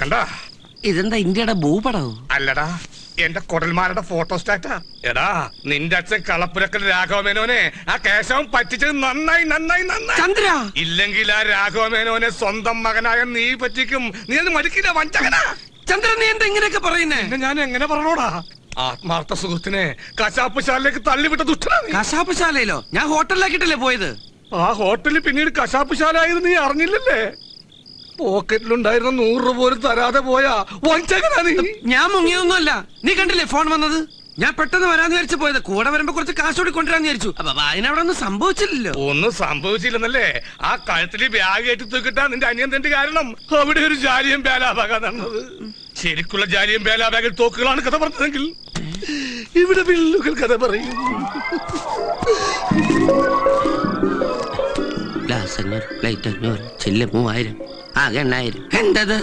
കണ്ടാ? ഇതെന്താ ഇന്ത്യയുടെ ഭൂപടവും അല്ലടാ എന്റെ കുടൽമാരുടെ ഫോട്ടോസ്റ്റാറ്റാ. എടാ നിന്റെ അച്ഛൻ കളപ്പുരക്കൽ രാഘവമേനോനെ ആ കേശവൻ പറ്റിച്ചത് നന്നായി നന്നായി നന്നായി. ചന്ദ്ര! ഇല്ലെങ്കിൽ ആ രാഘവമേനോനെ സ്വന്തം മകനായ നീ പറ്റിക്കും. നീ അത് മരിക്കില്ല വഞ്ചകനാ. ചന്ദ്ര നീ എന്താ ഇങ്ങനെയൊക്കെ പറയുന്നേ? ഞാൻ എങ്ങനെ പറഞ്ഞോടാ? ആത്മാർത്ഥ സുഹൃത്തിനെ കശാപ്പ് ശാലയിലേക്ക് തള്ളിവിട്ട ദുഷ്ടനാ നീ. കശാപ്പ് ശാലയിലോ? ഞാൻ ഹോട്ടലിലാക്കിട്ടല്ലേ പോയത്? ആ ഹോട്ടലിൽ പിന്നീട് കശാപ്പ് ശാല ആയത് നീ അറിഞ്ഞില്ലല്ലേ? പോക്കറ്റിലുണ്ടായിരുന്ന നൂറ് രൂപ പോലും തരാതെ പോയാ വഞ്ചകനാ നീ. ഞാൻ മുങ്ങിയൊന്നുമല്ല. നീ കണ്ടില്ലേ ഫോൺ വന്നത്? ഞാൻ പെട്ടെന്ന് വരാന്ന് വിചാരിച്ചു പോയത്. കൂടെ വരുമ്പോ കുറച്ച് കാശ് കൂടി കൊണ്ടുവരാന്ന് വിചാരിച്ചു. അപ്പൊ അതിനവിടെ ഒന്നും സംഭവിച്ചില്ലല്ലോ. ഒന്നും സംഭവിച്ചില്ലെന്നല്ലേ? ആ കഴുത്തിൽ ബാഗ് ഏറ്റി തൂക്കിട്ടാ നിന്റെ അനിയൻ തന്റെ കാരണം. അവിടെ ഒരു ജാലിയും ബേലാബാഗ നടന്നത്. ശരിക്കുള്ള ജാലിയും ബേലാബാഗിൽ തോക്കുകളാണ് കഥ പറഞ്ഞതെങ്കിൽ ഇവിടെ വില്ലുകൾ കഥ പറയും. ഗ്ലാസ് അഞ്ഞൂറ് പ്ലേറ്റ് അഞ്ഞൂറ് ചില്ല് മൂവായിരം ആകെ എണ്ണായിരം. എന്തത്